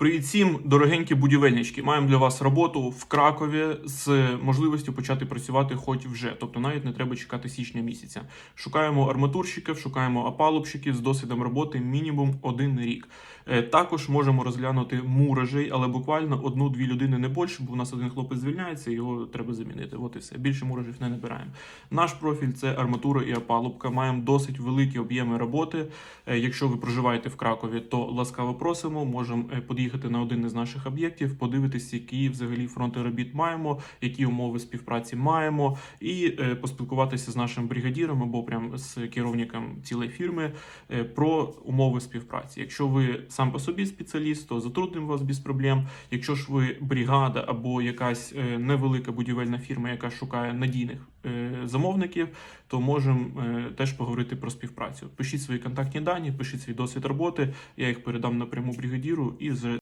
Привіт всім, дорогенькі будівельнички. Маємо для вас роботу в Кракові з можливістю почати працювати хоч вже. Тобто навіть не треба чекати січня місяця. Шукаємо арматурщиків, шукаємо опалубщиків з досвідом роботи мінімум один рік. Е, Також можемо розглянути муражей, але буквально одну-дві людини не більше, бо у нас один хлопець звільняється, його треба замінити. От і все. Більше муражів не набираємо. Наш профіль це арматура і опалубка. Маємо досить великі об'єми роботи. Е, Якщо ви проживаєте в Кракові, то ласкаво просимо. Можемо е, під'їхати на один із наших об'єктів, подивитися, які взагалі фронти робіт маємо, які умови співпраці маємо, і е, поспілкуватися з нашим бригадіром або прям з керівником цілої фірми е, про умови співпраці. Якщо ви сам по собі спеціаліст, то затруднимо вас без проблем. Якщо ж ви бригада або якась е, невелика будівельна фірма, яка шукає надійних замовників, то можемо теж поговорити про співпрацю. Пишіть свої контактні дані, пишіть свій досвід роботи. Я їх передам напряму бригадіру і вже